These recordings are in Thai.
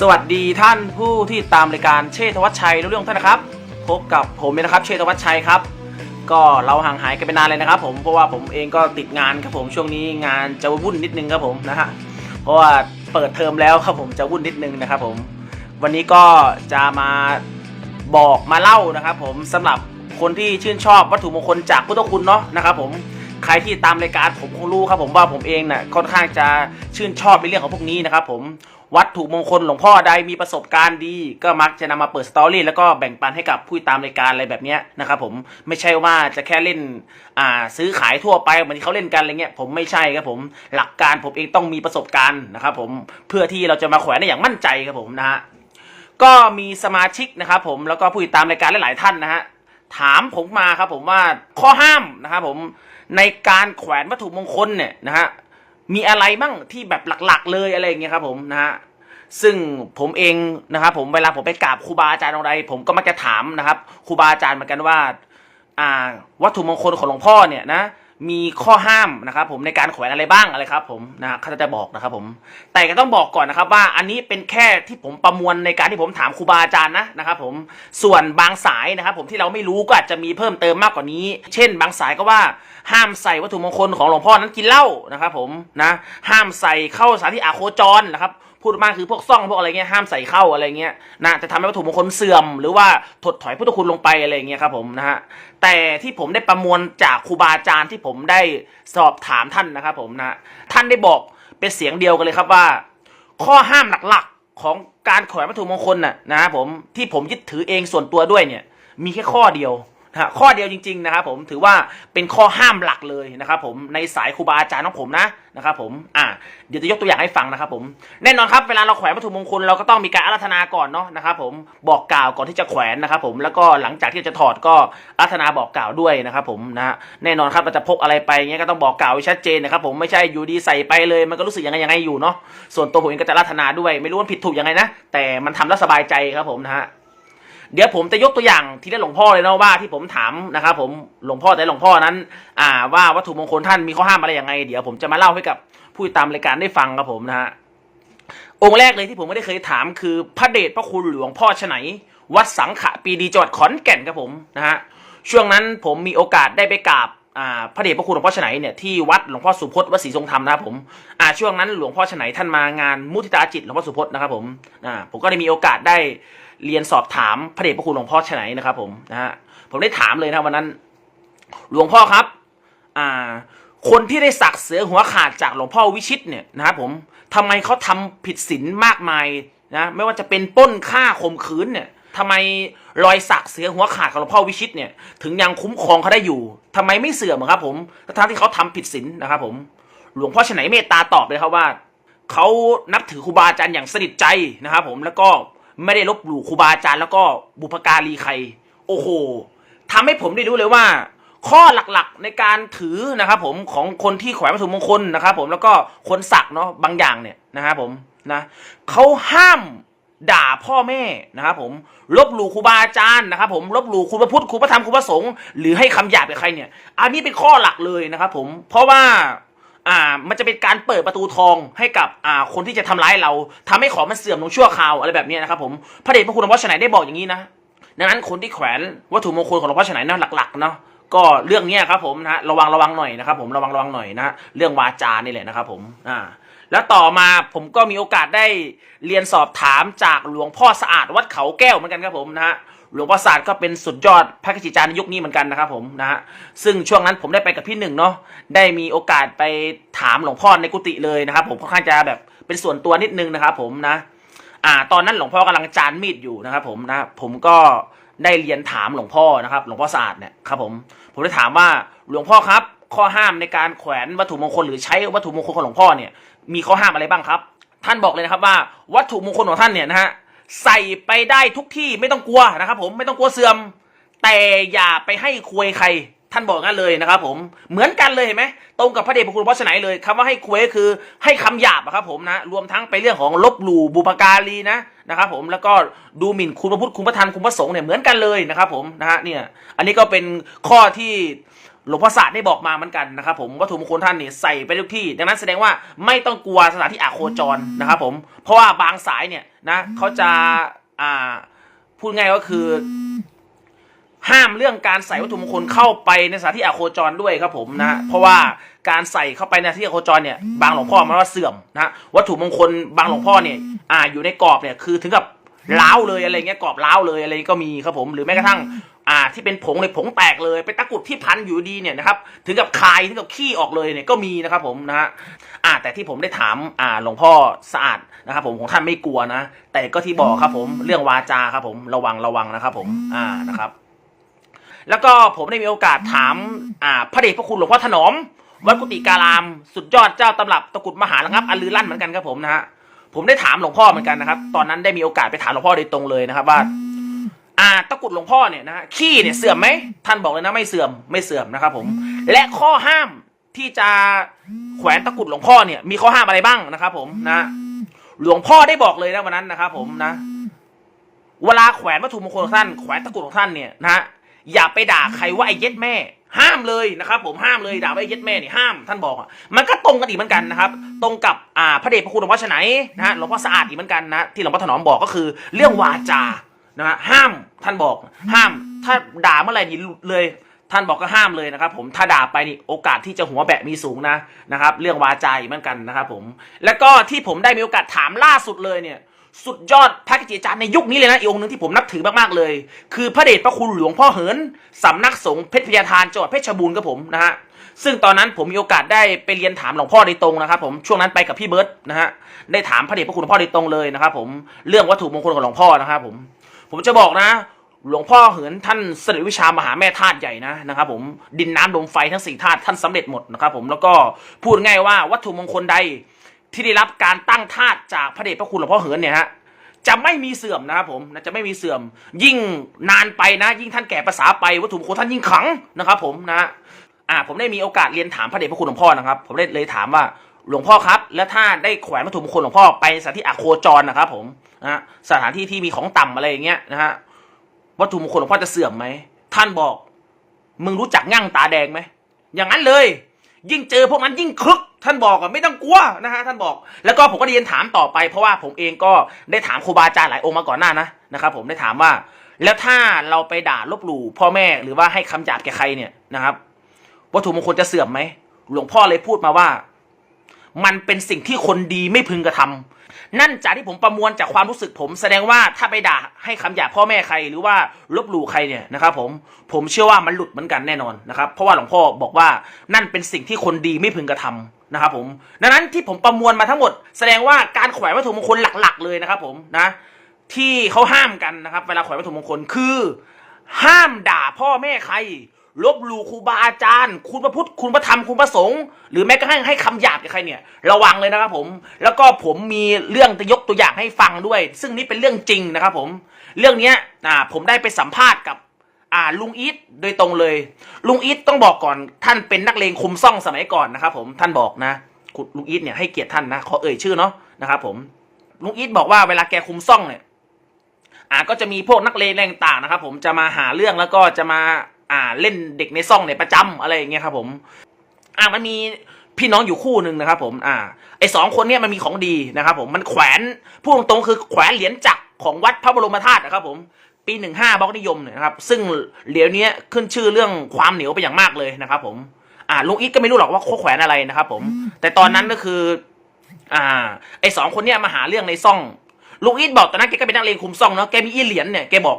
สวัสดีท่านผู้ที่ตามรายการเชษฐวัชชัยรู้เรื่องท่านนะครับ พบกับผมเองนะครับ เชษฐวัชชัยครับ ก็เราห่างหายกันไปนานเลยนะครับ ผมเพราะว่าผมเองก็ติดงานครับผมช่วงนี้งานจะวุ่นนิดนึงครับผมนะฮะเพราะว่าเปิดเทอมแล้วครับผมจะวุ่นนิดนึงนะครับผม วันนี้ก็จะมาบอกมาเล่านะครับ ผมสำหรับคนที่ชื่นชอบวัตถุมงคลจากพุทธคุณเนาะนะครับ ผม ใครที่ตามรายการผมคงรู้ครับผมว่าผมเองน่ะค่อนข้างจะชื่นชอบในเรื่องของพวกนี้นะครับผมวัตถุมงคลหลวงพ่อใดมีประสบการณ์ดี ก็มักจะนำมาเปิดสตอรี่แล้วก็แบ่งปันให้กับผู้ตามรายการอะไรแบบนี้นะครับผมไม่ใช่ว่าจะแค่เล่นอ่าซื้อขายทั่วไปเหมือนที่เขาเล่นกันอะไรเงี้ยผมไม่ใช่ครับผมหลักการผมเองต้องมีประสบการณ์นะครับผมเพื่อที่เราจะมาแขวนได้อย่างมั่นใจครับผมนะฮะก็มีสมาชิกนะครับผมแล้วก็ผู้ติดตามรายการหลายๆท่านนะฮะ ถามผมมาครับผมว่าข้อห้ามนะครับผมในการแขวนวัตถุมงคลเนี่ยนะฮะมีอะไรบ้างที่แบบหลักๆ เลยอะไรอย่างเงี้ยครับผมนะฮะซึ่งผมเองนะครับผมเวลาผมไปกราบครูบาอาจารย์องใดผมก็มักจะถามนะครับครูบาอาจารย์เหมือนกันว่าอ่าวัตถุมงคลของหลวงพ่อเนี่ยนะ มีข้อห้ามนะครับผมในการแขวนอะไรบ้างอะไรครับผมนะฮะเขาจะบอกนะครับผมแต่ก็ต้องบอกก่อนนะครับว่าอันนี้เป็นแค่ที่ผมประมวลในการที่ผมถามครูบาอาจารย์นะนะครับผมส่วนบางสายนะครับผมที่เราไม่รู้ก็อาจจะมีเพิ่มเติมมากกว่านี้ เช่น บางสายก็ว่าห้ามใส่วัตถุมงคลของหลวงพ่อนั้นกินเหล้านะครับผมนะห้ามใส่เข้าสถานที่อาโคจรนะครับ พูดมากคือพวกซ่องพวกอะไรเงี้ยห้ามใส่เข้าอะไรเงี้ยนะจะทำให้วัตถุมงคลเสื่อม หรือว่าถดถอยพุทธคุณลงไปอะไรเงี้ยครับผมนะฮะแต่ที่ผมได้ประมวลจากครูบาอาจารย์ที่ผมได้สอบถามท่านนะครับผมนะท่านได้บอกเป็นเสียงเดียวกันเลยครับว่า ข้อห้ามหลักๆของการแขวนวัตถุมงคลน่ะนะครับผมที่ผมยึดถือเองส่วนตัวด้วยเนี่ยมีแค่ข้อเดียว นะข้อเดียวจริง ๆ นะครับผมถือว่าเป็นข้อห้ามหลักเลยนะครับผมในสายครูบาอาจารย์ของผมนะนะครับผมอ่าเดี๋ยวจะยกตัวอย่างให้ฟังนะครับผมแน่นอนครับเวลาเราแขวนวัตถุมงคลเราก็ต้องมีการอาราธนาก่อนเนาะนะครับผมบอกกล่าวก่อนที่จะแขวนนะครับผมแล้วก็หลังจากที่จะถอดก็อาราธนาบอกกล่าวด้วยนะครับผมนะฮะแน่นอนครับเราจะพกอะไรไปเงี้ยก็ต้องบอกกล่าวไว้ชัดเจนนะครับผมไม่ใช่อยู่ดีใส่ไปเลยมันก็รู้สึกยังไงยังไงอยู่เนาะส่วนตัวผมเองก็จะอาราธนาด้วย ไม่รู้ว่าผิดถูกยังไงนะแต่มันทำแล้วสบายใจครับผมนะฮะ เดี๋ยวผมจะยกตัวอย่างที่ได้หลวงพ่อเลยนะว่าที่ผมถามนะครับผมหลวงพ่อแต่หลวงพ่อนั้น อ่า ว่าวัตถุมงคลท่านมีข้อห้ามอะไรยังไง เดี๋ยวผมจะมาเล่าให้กับผู้ติดตามรายการได้ฟังครับผมนะฮะองค์แรกเลยที่ผมไม่ได้เคยถามคือพระเดชพระคุณหลวงพ่อชไหน วัดสังขะปีดีจังหวัดขอนแก่นครับผมนะฮะช่วงนั้นผมมีโอกาสได้ไปกราบ อ่าพระเดชพระคุณหลวงพ่อชไนเนี่ยที่วัดหลวงพ่อสุพจน์วัดศรีทรงธรรมนะครับผมอ่าช่วงนั้นหลวงพ่อชไนท่านมางานมุทิตาจิตหลวงพ่อสุพจน์นะครับผมอ่าผมก็ได้มีโอกาสได้เรียนสอบถามพระเดชพระคุณหลวงพ่อชไนนะครับผมนะฮะผมได้ถามเลยนะวันนั้น หลวงพ่อครับอ่าคนที่ได้สักเสือหัวขาดจากหลวงพ่อวิชิตเนี่ยนะครับผมทำไมเขาทำผิดศีลมากมายนะไม่ว่าจะเป็นป้นฆ่าข่มขืนเนี่ย ทำไมรอยสักเสือหัวขาดของหลวงพ่อวิชิตเนี่ย ถึงยังคุ้มครองเขาได้อยู่ทำไมไม่เสื่อมครับผมทั้งที่เขาทำผิดศีลนะครับผม หลวงพ่อชไหนเมตตาตอบเลยครับว่าเขานับถือครูบาอาจารย์อย่างสนิทใจนะครับผมแล้วก็ไม่ได้ลบหลู่ครูบาอาจารย์แล้วก็บุพการีใคร โอ้โหทำให้ผมได้รู้เลยว่า ข้อหลักๆในการถือนะครับผมของคนที่แขวนวัตถุมงคลนะครับผมแล้วก็คนสักเนาะบางอย่างเนี่ยนะครับผมนะเขาห้าม ด่าพ่อแม่นะครับผมลบหลู่ครูบาอาจารย์นะครับผมลบหลู่ครูพระพุทธครูพระธรรมครูพระสงฆ์หรือให้คำหยาบกับใครเนี่ย อันนี้เป็นข้อหลักเลยนะครับผมเพราะว่าอ่ามันจะเป็นการเปิดประตูทองให้กับอ่าคนที่จะทำร้ายเราทำให้ของมันเสื่อมลงชั่วคราวอะไรแบบนี้นะครับผมพระเดชพระคุณหลวงพ่อชไหนได้บอกอย่างนี้นะดังนั้นคนที่แขวนวัตถุมงคลของหลวงพ่อชไหนนะหลักๆเนาะก็เรื่องนี้ครับผมนะระวังระวังหน่อยนะครับผมระวังระวังหน่อยนะเรื่องวาจานี่แหละนะครับผมอ่า แล้วต่อมาผมก็มีโอกาสได้เรียนสอบถามจากหลวงพ่อสะอาดวัดเขาแก้วเหมือนกันครับผมนะฮะหลวงพ่อศาสตร์ก็เป็นสุดยอดพระกิจจารย์ในยุคนี้เหมือนกันนะครับผมนะฮะซึ่งช่วงนั้นผมได้ไปกับพี่หนึ่งเนาะได้มีโอกาสไปถามหลวงพ่อในกุฏิเลยนะครับ ผมค่อนข้างจะแบบเป็นส่วนตัวนิดนึงนะครับผมนะอ่าตอนนั้นหลวงพ่อกำลังจานมีดอยู่นะครับผมนะผมก็ได้เรียนถามหลวงพ่อนะครับ หลวงพ่อศาสตร์เนี่ยครับผมผมได้ถามว่าหลวงพ่อครับข้อห้ามในการแขวนวัตถุมงคลหรือใช้วัตถุมงคลของหลวงพ่อเนี่ย มีข้อห้ามอะไรบ้างครับ ท่านบอกเลยนะครับว่า วัตถุมงคลของท่านเนี่ยนะฮะใส่ไปได้ทุกที่ไม่ต้องกลัวนะครับผมไม่ต้องกลัวเสื่อม แต่อย่าไปให้ควยใคร ท่านบอกงั้นเลยนะครับผมเหมือนกันเลยเห็นไหมตรงกับพระเดชพระคุณพระชไหนเลยคำว่าให้ควยก็คือให้คำหยาบอะครับผมนะรวมทั้งไปเรื่องของลบหลู่บุปการีนะนะครับผมแล้วก็ดูหมิ่นคุณพระพุทธคุณพระธรรมคุณพระสงฆ์เนี่ยเหมือนกันเลยนะครับผมนะฮะเนี่ยอันนี้ก็เป็นข้อที่ หลวงพ่อศาสตร์ได้บอกมาเหมือนกันนะครับผมวัตถุมงคลท่านเนี่ยใส่ไปทุกที่ ดังนั้นแสดงว่าไม่ต้องกลัวสถานที่อาโคจรนะครับผมเพราะว่าบางสายเนี่ยนะเขาจะอ่าพูดง่ายก็คือ ห้ามเรื่องการใส่วัตถุมงคลเข้าไปในสถานที่อาโคจรด้วยครับผมนะเพราะว่าการใส่เข้าไปในที่อาโคจรเนี่ยบางหลวงพ่อมันว่าเสื่อมนะวัตถุมงคลบางหลวงพ่อเนี่ยอ่าอยู่ในกรอบเนี่ยคือถึงกับล้าวเลยอะไรเงี้ยกรอบล้าวเลยอะไรก็มีครับผมหรือแม้กระทั่ง อ่าที่เป็นผงเลยผงแตกเลยเป็นตะกรุดที่พันอยู่ดีเนี่ยนะครับถึงกับคายถึงกับขี้ออกเลยเนี่ยก็มีนะครับผมนะฮะอ่าแต่ที่ผมได้ถามอ่าหลวงพ่อสะอาดนะครับผมของท่านไม่กลัวนะ แต่ก็ที่บอกครับผมเรื่องวาจาครับผมระวังระวังนะครับผมอ่านะครับ แล้วก็ผมได้มีโอกาสถามอ่าพระเดชพระคุณหลวงพ่อถนอมวัดกุฏิการามสุดยอดเจ้าตำรับตะกรุดมหาระงับอันลือลั่นเหมือนกันครับผมนะฮะผมได้ถามหลวงพ่อเหมือนกันนะครับ ตอนนั้นได้มีโอกาสไปถามหลวงพ่อโดยตรงเลยนะครับว่า อ่าตะกรุดหลวงพ่อเนี่ยนะฮะขี้เนี่ยเสื่อมไหมท่านบอกเลยนะไม่เสื่อมไม่เสื่อมนะครับผมและข้อห้ามที่จะแขวนตะกรุดหลวงพ่อเนี่ยมีข้อห้ามอะไรบ้างนะครับผมนะหลวงพ่อได้บอกเลยนะวันนั้นนะครับผมนะ เวลาแขวนวัตถุมงคลของท่านแขวนตะกรุดของท่านเนี่ยนะฮะอย่าไปด่าใครว่าไอ้เย็ดแม่ ห้ามเลยนะครับ ผมห้ามเลยด่าว่าไอ้เย็ดแม่เนี่ยห้ามท่านบอกอะมันก็ตรงกันอีกเหมือนกันนะครับ ตรงกับอ่าพระเดชพระคุณหลวงพ่อชไหนนะฮะหลวงพ่อสะอาดอีกเหมือนกันนะที่หลวงพ่อถนอมบอกก็คือ เรื่องวาจา นะฮะห้ามท่านบอกห้าม ถ้าด่าเมื่อไหร่นี่หลุดเลย ท่านบอกก็ห้ามเลยนะครับ ผมถ้าด่าไปนี่โอกาสที่จะหัวแบะมีสูงนะนะครับ เรื่องวาจาอีกเหมือนกันนะครับ ผม แล้วก็ที่ผมได้มีโอกาสถามล่าสุดเลยเนี่ย สุดยอดพระกิจอาจารย์ในยุคนี้เลยนะอีกองค์หนึ่งที่ผมนับถือมากๆเลย คือพระเดชพระคุณหลวงพ่อเหินสำนักสงฆ์เพชรพญาทานจังหวัดเพชรบูรณ์ครับผมนะฮะซึ่งตอนนั้นผมมีโอกาสได้ไปเรียนถามหลวงพ่อโดยตรงนะครับ ผมช่วงนั้นไปกับพี่เบิร์ตนะฮะได้ถามพระเดชพระคุณหลวงพ่อโดยตรงเลยนะครับ ผมเรื่องวัตถุมงคลของหลวงพ่อนะครับผม ผมจะบอกนะ หลวงพ่อเหินท่านเสด็จวิชามหาแม่ธาตุใหญ่นะนะครับผมดินน้ำลมไฟทั้งสี่ธาตุท่านสำเร็จหมดนะครับผมแล้วก็พูดง่ายว่าวัตถุมงคลใดที่ได้รับการตั้งธาตุจากพระเดชพระคุณหลวงพ่อเหินเนี่ยฮะจะไม่มีเสื่อมนะครับผมจะไม่มีเสื่อม ยิ่งนานไปนะ ยิ่งท่านแก่ภาษาไปวัตถุมงคลท่านยิ่งขังนะครับผมนะอ่าผมได้มีโอกาสเรียนถามพระเดชพระคุณหลวงพ่อนะครับ ผมได้เลยถามว่า หลวงพ่อครับ แล้วถ้าได้แขวนวัตถุมงคลหลวงพ่อไปสถานที่อโคจรนะครับ ผมนะสถานที่ที่มีของต่ำอะไรอย่างเงี้ยนะฮะวัตถุมงคลหลวงพ่อจะเสื่อมไหมท่านบอก มึงรู้จักง่างตาแดงไหมอย่างนั้นเลย ยิ่งเจอพวกนั้นยิ่งคึก ท่านบอกอะไม่ต้องกลัวนะฮะท่านบอก แล้วก็ผมก็เรียนถามต่อไปเพราะว่าผมเองก็ได้ถามครูบาอาจารย์หลายองค์มาก่อนหน้านะนะครับ ผมได้ถามว่า แล้วถ้าเราไปด่าลบหลู่พ่อแม่หรือว่าให้คำหยาบแก่ใครเนี่ยนะครับ วัตถุมงคลจะเสื่อมไหมหลวงพ่อเลยพูดมาว่า มันเป็นสิ่งที่คนดีไม่พึงกระทำนั่นจากที่ผมประมวลจากความรู้สึกผม แสดงว่าถ้าไปด่าให้คำหยาบพ่อแม่ใครหรือว่าลบหลู่ใครเนี่ยนะครับผมผมเชื่อว่ามันหลุดเหมือนกันแน่นอนนะครับ เพราะว่าหลวงพ่อบอกว่านั่นเป็นสิ่งที่คนดีไม่พึงกระทำนะครับผมดังนั้นที่ผมประมวลมาทั้งหมด แสดงว่าการแขวนวัตถุมงคลหลัก ๆ เลยนะครับ ผมนะ ที่เขาห้ามกันนะครับ เวลาแขวนวัตถุมงคลคือ ห้ามด่าพ่อแม่ใคร ลบหลู่ครูบาอาจารย์ คุณพระพุทธคุณพระธรรมคุณพระสงฆ์หรือแม้กระทั่งให้คำหยาบกับใครเนี่ย ระวังเลยนะครับผม แล้วก็ผมมีเรื่องจะยกตัวอย่างให้ฟังด้วย ซึ่งนี่เป็นเรื่องจริงนะครับผม เรื่องนี้อ่าผมได้ไปสัมภาษณ์กับอ่าลุงอีทโดยตรงเลย ลุงอีทต้องบอกก่อนท่านเป็นนักเลงคุมซ่องสมัยก่อนนะครับผมท่านบอกนะลุงอีทเนี่ยให้เกียรติท่านนะขอเอ่ยชื่อเนาะนะครับผมลุงอีทบอกว่าเวลาแกคุมซ่องเนี่ยอ่าก็จะมีพวกนักเลงแรงต่างนะครับผมจะมาหาเรื่องแล้วก็จะมา อ่าเล่นเด็กในซ่องเนี่ยประจำอะไรอย่างเงี้ยครับผมอ่ามันมีพี่น้องอยู่คู่หนึ่งนะครับผม อ่า ไอสองคนเนี่ยมันมีของดีนะครับผม มันแขวนพูดตรงๆคือแขวนเหรียญจักรของวัดพระบรมธาตุนะครับผม ปีหนึ่งห้าบล็อกนิยมเนี่ยนะครับ ซึ่งเหรียญเนี้ยขึ้นชื่อเรื่องความเหนียวไปอย่างมากเลยนะครับผม อ่าลุงอีทก็ไม่รู้หรอกว่าเขาแขวนอะไรนะครับผม แต่ตอนนั้นก็คือ อ่า ไอสองคนเนี่ยมาหาเรื่องในซ่องลุงอีทบอกตอนนั้นแกก็เป็นนักเลงคุมซ่องเนาะ แกมีอีเหรียญเนี่ย แกบอก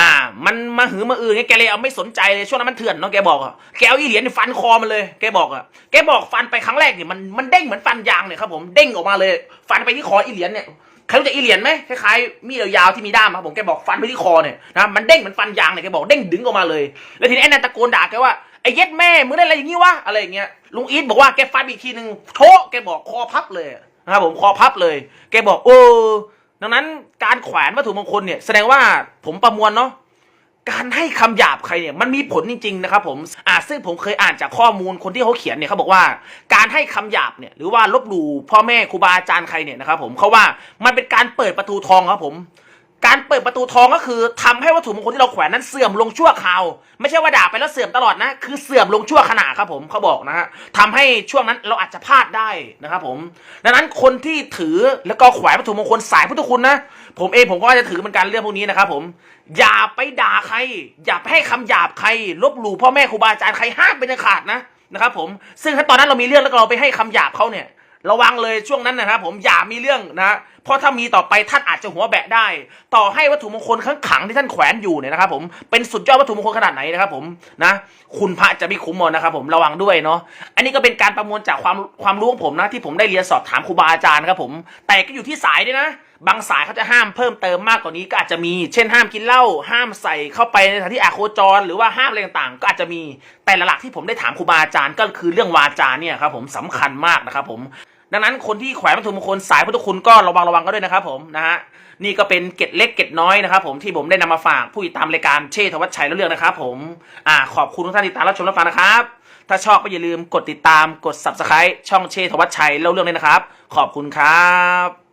อ่า มันมาหือมาอือไงแกเลยเอาไม่สนใจเลยช่วงนั้นมันเถื่อนเนาะแกบอกอะแกเอาอีเหรียญฟันคอมันเลยแกบอกอะแกบอกฟันไปครั้งแรกเนี่ยมันมันเด้งเหมือนฟันยางเนี่ยครับผมเด้งออกมาเลย ฟันไปที่คออีเหรียญเนี่ยใครรู้จักอีเหรียญไหมคล้ายๆมีดยาวที่มีด้ามครับผมแกบอกฟันไปที่คอเนี่ยนะมันเด้งเหมือนฟันยางเนี่ยแกบอกเด้งดึงออกมาเลย แล้วทีนี้ไอ้นันตะโกนด่าแกว่าไอ้เย็ดแม่มึงได้อะไรอย่างงี้วะอะไรอย่างเงี้ยลุงอีทบอกว่าแกฟันไปอีกทีหนึ่งโชะแกบอกคอพับเลยนะครับผมคอพับเลย แกบอกเออ ดังนั้นการแขวนวัตถุมงคลเนี่ยแสดงว่าผมประมวลเนาะการให้คำหยาบใครเนี่ยมันมีผลจริง ๆ นะครับผมอ่าซึ่งผมเคยอ่านจากข้อมูลคนที่เขาเขียนเนี่ยเขาบอกว่า การให้คำหยาบเนี่ยหรือว่าลบหลู่พ่อแม่ครูบาอาจารย์ใครเนี่ยนะครับผมเขาว่ามันเป็นการเปิดประตูทองครับผม การเปิดประตูทองก็คือทำให้วัตถุมงคลที่เราแขวนนั้นเสื่อมลงชั่วคราว ไม่ใช่ว่าด่าไปแล้วเสื่อมตลอดนะ คือเสื่อมลงชั่วขณะครับผมเขาบอกนะฮะทำให้ช่วงนั้นเราอาจจะพลาดได้นะครับผม ดังนั้นคนที่ถือแล้วก็แขวนวัตถุมงคลสายพุทธคุณนะ ผมเองผมก็จะถือเหมือนกันเรื่องพวกนี้นะครับผมอย่าไปด่าใคร อย่าไปให้คำหยาบใคร ลบหลู่พ่อแม่ครูบาอาจารย์ใครห้ามเป็นขาดนะนะครับผมซึ่งถ้าตอนนั้นเรามีเรื่องแล้วเราไปให้คำหยาบเขาเนี่ย ระวังเลยช่วงนั้นนะครับผมอย่ามีเรื่องนะเพราะถ้ามีต่อไปท่านอาจจะหัวแบะได้ ต่อให้วัตถุมงคลข้างขังที่ท่านแขวนอยู่เนี่ยนะครับผมเป็นสุดยอดวัตถุมงคลขนาดไหนนะครับผมนะ คุณพระจะไม่คุ้มหมดนะครับผมระวังด้วยเนาะอันนี้ก็เป็นการประมวลจากความความรู้ของผมนะที่ผมได้เรียนสอบถามครูบาอาจารย์ครับผม แต่ก็อยู่ที่สายด้วยนะบางสายเขาจะห้ามเพิ่มเติมมากกว่านี้ก็อาจจะมี เช่นห้ามกินเหล้าห้ามใส่เข้าไปในสถานที่อาโคจร หรือว่าห้ามอะไรต่างๆ ก็อาจจะมีแต่หลักๆที่ผมได้ถามครูบาอาจารย์ก็คือเรื่องวาจาเนี่ยครับผมสำคัญมากนะครับผมดังนั้นคนที่แขวนวัตถุมงคลสายพุทธคุณก็ระวังระวังกันด้วยนะครับผมนะฮะนี่ก็เป็นเก็ดเล็กเก็ดน้อยนะครับผมที่ผมได้นำมาฝากผู้ติดตามรายการเชษฐวัชชัยแล้วเรื่องนะครับผมอ่าขอบคุณทุกท่านที่ติดตามรับชมรับฟังนะครับ ถ้าชอบก็อย่าลืมกดติดตามกด subscribe ช่องเชษฐวัชชัยเล่าเรื่องเลยนะครับ ขอบคุณครับ